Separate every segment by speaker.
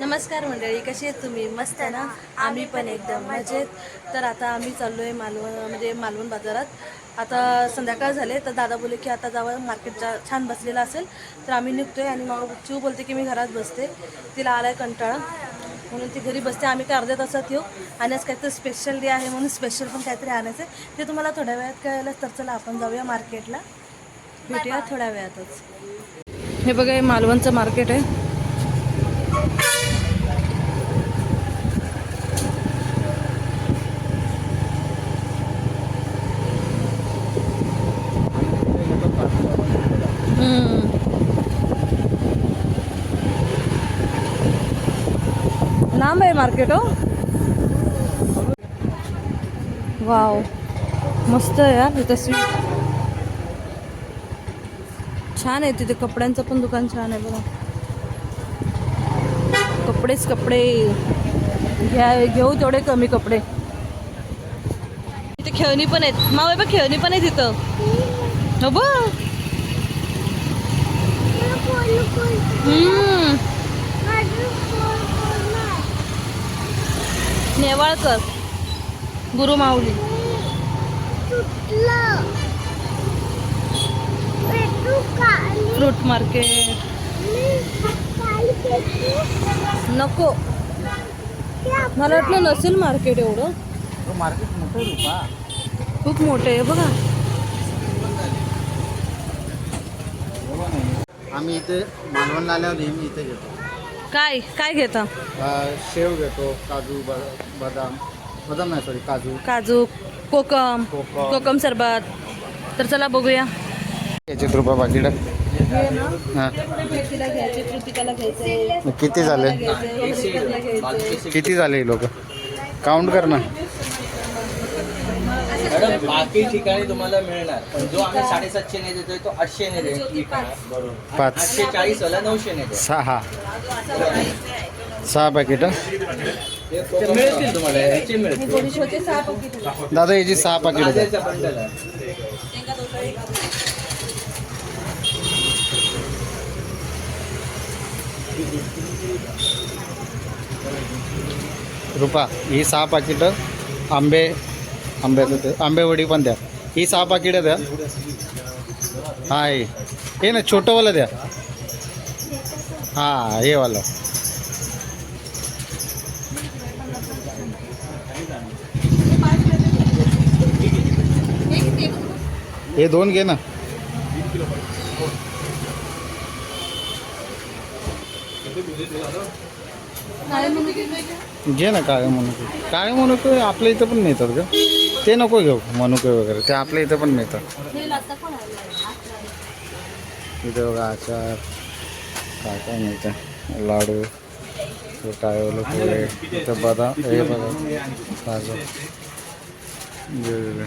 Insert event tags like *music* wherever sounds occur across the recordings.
Speaker 1: नमस्कार मंडळी कशी आहेत तुम्ही? मस्त आहे ना? आम्ही पण एकदम मजेत. तर आता आम्ही चाललो आहे मालवण म्हणजे मालवण बाजारात. आता संध्याकाळ झाले तर दादा बोले की आता जावं मार्केटचा छान बसलेला असेल. तर आम्ही निघतोय आणि मग चिव बोलते की मी घरात बसते. तिला आला आहे कंटाळा. म्हणून ती घरी बसते. आम्ही काय अर्ध्या तासात येऊ. आणि आज काहीतरी स्पेशल डे आहे म्हणून स्पेशल पण काहीतरी आणायचं आहे ते तुम्हाला थोड्या वेळात कळलं तर चला आपण जाऊया मार्केटला भेटूया थोड्या वेळातच. हे बघा हे मालवणचं मार्केट आहे. लांब आहे मार्केट हो वाव मस्त आहे यार इथं स्वीट छान आहे तिथे कपड्यांचं पण दुकान छान आहे बघा. कपडेच कपडे. घ्या घेऊ तेवढे कमी कपडे. तिथे खेळणी पण आहेत. मावे बघ खेळणी पण आहे तिथं हो बघ हम्म. नेवाळकर. गुरु माऊली. Fruit market. नको. मला वाटलं नसेल मार्केट एवढं.
Speaker 2: मार्केट मोठं रूपा.
Speaker 1: खूप मोठं आहे बघा.
Speaker 2: आम्ही इथे मालवणला आल्यावर नेहमी इथे घेतो.
Speaker 1: काय काय घेता?
Speaker 2: अं, शेव घेतो काजू ब- बदाम बदाम नाही सॉरी काजू.
Speaker 1: काजू कोकम
Speaker 2: कोकम.
Speaker 1: कोकम सरबत. तर चला बघूया.
Speaker 2: याचे रुपये पाकिट हां.
Speaker 1: घ्यायचे कृतिकाला घ्यायचे
Speaker 2: किती झाले किती झाले लोक? काउंट कर ना.
Speaker 3: मॅडम बाकी ठिकाणी तुम्हाला मिळणार. पण जो आम्ही साडेसातशे ने देतोय तो आठशे ने देतो
Speaker 2: पाच
Speaker 3: आठशे चाळीस वाला नऊशे ने देतो
Speaker 2: सहा. सहा पॅकेट
Speaker 3: ते मिळतील तुम्हाला ह्याचे मिळतील.
Speaker 1: सहा पॅकेट
Speaker 2: दादा याची सहा पाकिट
Speaker 3: गाजरचा बंडल आहे.
Speaker 2: रुपा ही सहा पाकिटं आंबे आंब्याचं ते आंबेवडी पण द्या. ही सहा पाकिटं द्या. हा हे. ना छोटंवालं द्या. हां हे वालं. हे दोन घे ना. घे ना काळे मनुके काळे मनुके आपल्या इथं पण नेतात का ते नको घेऊ मनुके वगैरे. ते आपल्या इथं पण मिळतात. इथे बघा आचार काय काय मिळतं? लाडू हे काय ओलं इथं बदाम हे बघा काजू वेगवेगळे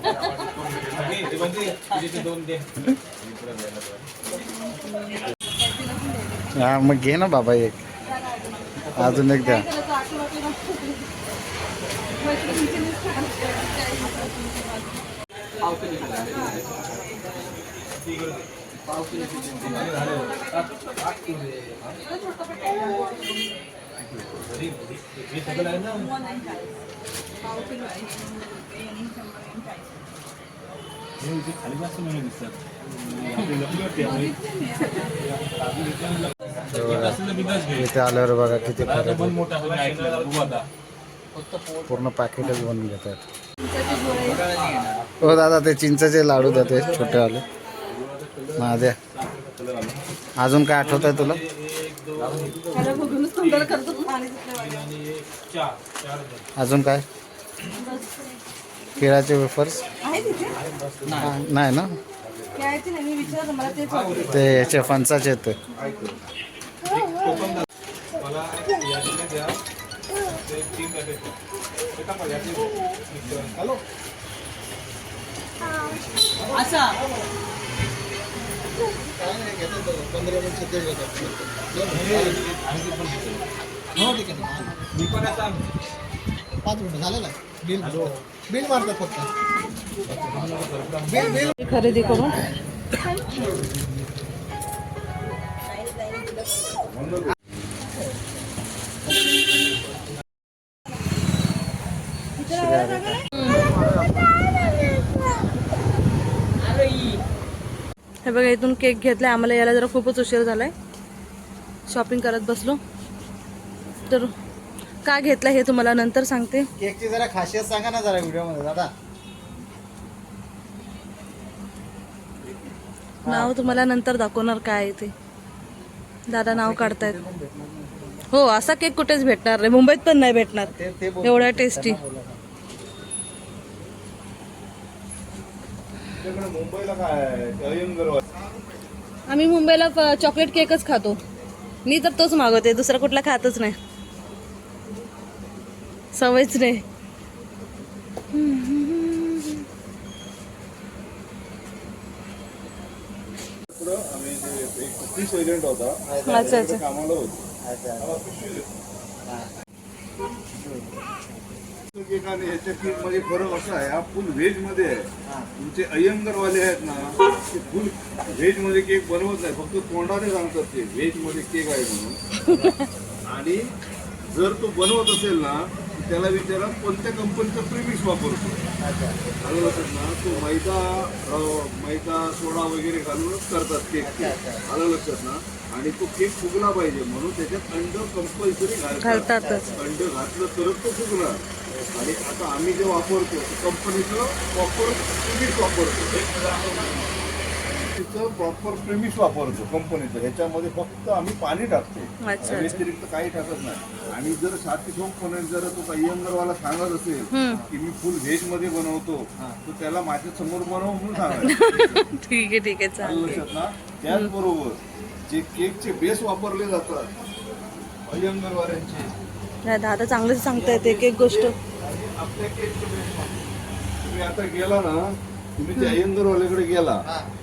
Speaker 2: हा मग घे ना बाबा एक. अजून एक द्या. इथे आल्यावर बघा किती पूर्ण पॅकेटच बनवून घेतात. हो दादा ते चिंचाचे लाडू द्या ते छोटे आले हा अजून काय आठवत आहे तुला? अजून काय? केळाचे वेफर्स नाही ना ते याचे फणसाचे आहेत ते.
Speaker 4: पाच मिनिटं झालं ना बिल बिल मारतात फक्त. बिल बिल
Speaker 1: खरेदी करून हे बघा इथून केक घेतलाय. आम्हाला यायला जरा खूपच उशीर झालाय. शॉपिंग करत बसलो. तर का घेतला हे तुम्हाला नंतर सांगते.
Speaker 2: केकची जरा खासियत सांगा ना जरा व्हिडिओमध्ये दादा.
Speaker 1: नाव तुम्हाला नंतर दाखवणार काय आहे ते. दादा नाव काढतायत. हो असा केक कुठेच भेटणार नाही. मुंबईत पण नाही भेटणार.
Speaker 2: ते ते बोल-
Speaker 1: एवढा टेस्टी
Speaker 5: तुमच्याकडे मुंबईला काय आहे? अयंगर
Speaker 1: आम्ही मुंबईला प- चॉकलेट केकच खातो. मी तर तोच मागवते दुसरा कुठला खातच नाही. सवयच नाही. अच्छा अच्छा.
Speaker 5: कामाला होतो केक आणि ह्याच्या मध्ये फरक असा आहे हा फुल व्हेजमध्ये आहे तुमचे अयंगरवाले आहेत ना ते फुल व्हेजमध्ये केक बनवत नाही फक्त तोंडाने सांगतात ते व्हेजमध्ये केक आहे म्हणून आणि जर तो बनवत असेल ना त्याला विचारा कोणत्या कंपनीचं प्रिमिक्स वापरतो? आलं लक्षात ना तो मैदा मैदा सोडा वगैरे घालूनच करतात केक आलं लक्षात ना? आणि तो केक फुगला पाहिजे म्हणून त्याच्यात अंड कंपल्सरी घालतात. अंड घातलं तरच तो फुगणार आणि आता आम्ही जे वापरतो कंपनीचं प्रॉपर प्रिमिक्स वापरतो. तिचं प्रॉपर प्रिमिक्स वापरतो कंपनीचं ह्याच्यामध्ये फक्त आम्ही पाणी टाकतो.
Speaker 1: अच्छा.
Speaker 5: व्यतिरिक्त काही टाकत नाही. आणि जर साथी ठोकपणे जर तो अय्यंगरवाला सांगत असेल की मी फुल व्हेजमध्ये बनवतो तर त्याला माझ्यासमोर बनव म्हणून सांगायचं. *laughs*
Speaker 1: ठीक आहे ठीक आहे.
Speaker 5: आलं
Speaker 1: चालेल
Speaker 5: लक्षात ना? त्याचबरोबर जे केकचे बेस वापरले जातात अय्यंगरवाल्यांचे
Speaker 1: नाही, दादा चांगलंच सांगतायत एक एक गोष्ट.
Speaker 5: आपल्या केकचे बेस तुम्ही आता गेला ना तुम्ही त्या अय्यंगरवाल्याकडे गेला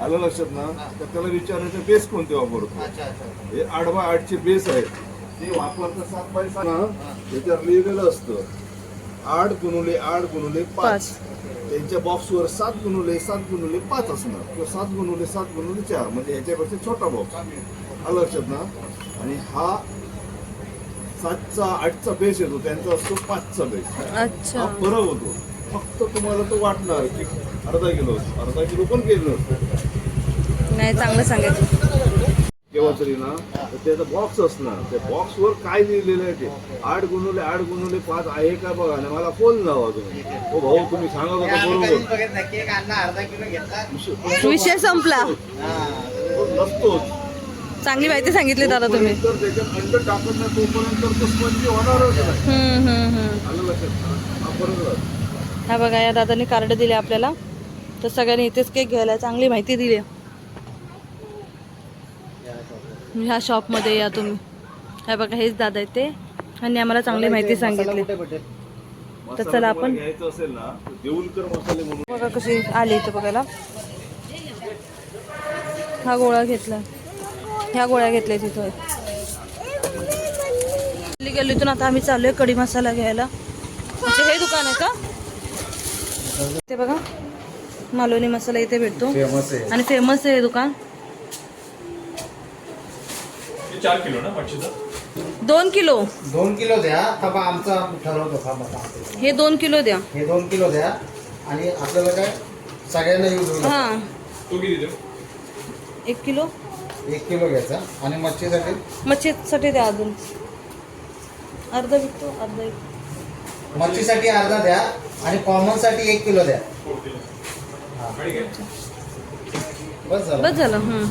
Speaker 5: आलं लक्षात ना? तर त्याला विचारायचं बेस कोणते वापरतो?
Speaker 4: अच्छा अच्छा
Speaker 5: हे आठ बाय आठचे बेस आहेत ते वापरता सात बाय सात त्याच्यावर लिहिलेलं असतं आठ गुणुले आठ गुणुले
Speaker 1: पाच.
Speaker 5: त्यांच्या बॉक्सवर सात गुणुले सात गुणुले पाच असणार. किंवा सात गुणुले सात गुणुले चार म्हणजे ह्याच्यापेक्षा छोटा बॉक्स आलं लक्षात ना? आणि हा सातचा आठचा बेस येतो त्यांचा असतो पाचचा बेस
Speaker 1: अच्छा.
Speaker 5: हा फरक होतो. फक्त तुम्हाला तो वाटणार की अर्धा किलो अर्धा किलो पण केलं नसतं.
Speaker 1: नाही चांगलं सांगायचं.
Speaker 5: केव्हा तरी ना तर त्याचा बॉक्स असणार. त्या बॉक्सवर काय लिहिलेलं आहे ते? आठ गुणुले आठ गुणुले पाच आहे का बघा? आणि मला फोन लावा तुम्ही. हो भाऊ तुम्ही सांगत होता बरोबर.
Speaker 4: केक आणला अर्धा किलो घेतला.
Speaker 1: विषय संपला.
Speaker 5: नसतोच.
Speaker 1: चांगली माहिती सांगितली दादा तुम्ही.
Speaker 5: तर त्याच्यात अंड टाकत नाही तोपर्यंत तो स्पंज होणारच नाही. आलं लक्षात? ना? हा
Speaker 1: बघा या दादाने कार्ड दिले आपल्याला. तर सगळ्यांनी इथेच केक घ्यायला चांगली माहिती दिली. ह्या शॉपमध्ये या तुम्ही. हा बघा हेच दादा आहेत ते. आणि आम्हाला चांगली माहिती सांगितली. तर चला आपण
Speaker 5: घ्यायचं असेल ना तर देऊलकर मसाले म्हणून.
Speaker 1: बघा कशी आली इथं बघायला. हा गोळा घेतला. ह्या गोळ्या घेतल्या तिथं गल्ली गल्लीतून आता आम्ही चाललोय कढी मसाला घ्यायला. म्हणजे हे दुकान आहे का? ते बघा. मालवणी मसाला इथे भेटतो.
Speaker 2: फेमस आहे.
Speaker 1: आणि फेमस आहे हे दुकान.
Speaker 5: चार किलो ना
Speaker 1: दोन किलो.
Speaker 4: दोन किलो द्या. थांबा आमचा ठरवतो. थांबा.
Speaker 1: हे दोन किलो द्या.
Speaker 4: हे दोन किलो द्या. आणि आपल्याला काय? सगळ्यांना यूज होईल.
Speaker 1: हा.
Speaker 5: तो किती देऊ?
Speaker 1: एक किलो.
Speaker 4: एक किलो घ्यायचा. आणि मच्छीसाठी?
Speaker 1: मच्छीसाठी द्या अजून. अर्धा विकतो अर्धा एक.
Speaker 4: मच्छीसाठी अर्धा द्या. आणि कॉमनसाठी एक किलो द्या. बस झालं.
Speaker 1: बस झालं हं.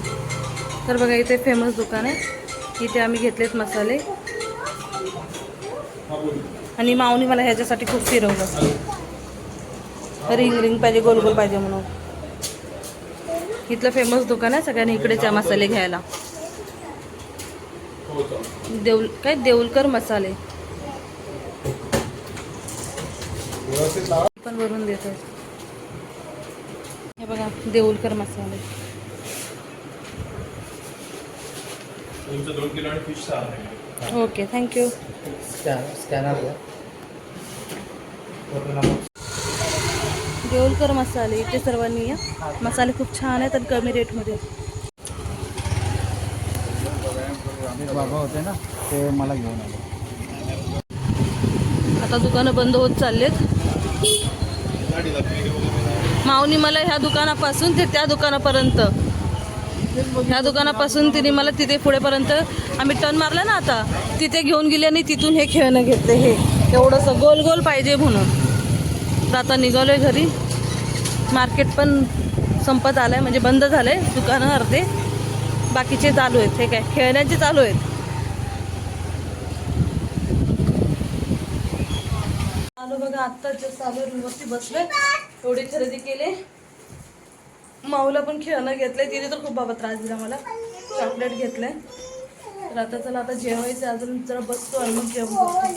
Speaker 1: तर बघा इथे फेमस दुकान आहे. इथे आम्ही घेतलेत मसाले. आणि माऊनी मला ह्याच्यासाठी खूप फिरवलं. रिंग रिंग पाहिजे गोल गोल पाहिजे म्हणून. इथलं फेमस दुकान आहे सगळ्यांनी इकडेच या मसाले घ्यायला. देऊल काय देऊलकर मसाले. पण वरून देतो. हे बघा देऊलकर मसाले. ओके थँक्यू
Speaker 2: स्कॅनर
Speaker 1: देऊलकर मसाले इथे सर्वांनी या. मसाले खूप छान आहेत आणि कमी रेटमध्ये. आहेत.
Speaker 2: बाबा होते ना ते मला घेऊन आले.
Speaker 1: आता दुकानं बंद होत चाललेत. माऊनी मला ह्या दुकानापासून ते त्या दुकानापर्यंत. ह्या दुकानापासून तिने मला तिथे पुढेपर्यंत आम्ही टर्न मारला ना आता तिथे घेऊन गेले आणि तिथून हे खेळणं घेतलं हे. एवढंसं गोल गोल पाहिजे म्हणून. तर आता निघालो आहे घरी. मार्केट पण संपत आलं आहे म्हणजे बंद झालं आहे दुकानं अर्धे. बाकीचे चालू आहेत हे काय खेळण्याचे चालू आहेत. आलो बघा आत्ता जस्ट आलो रूमवरती बसले थोडी खरेदी केले. माऊला पण खेळणं घेतलंय तिने तर खूप बाबा त्रास दिला मला. चॉकलेट घेतलंय. तर आता चला आता जेवायचं अजून जरा बसतो आणि मग जेवण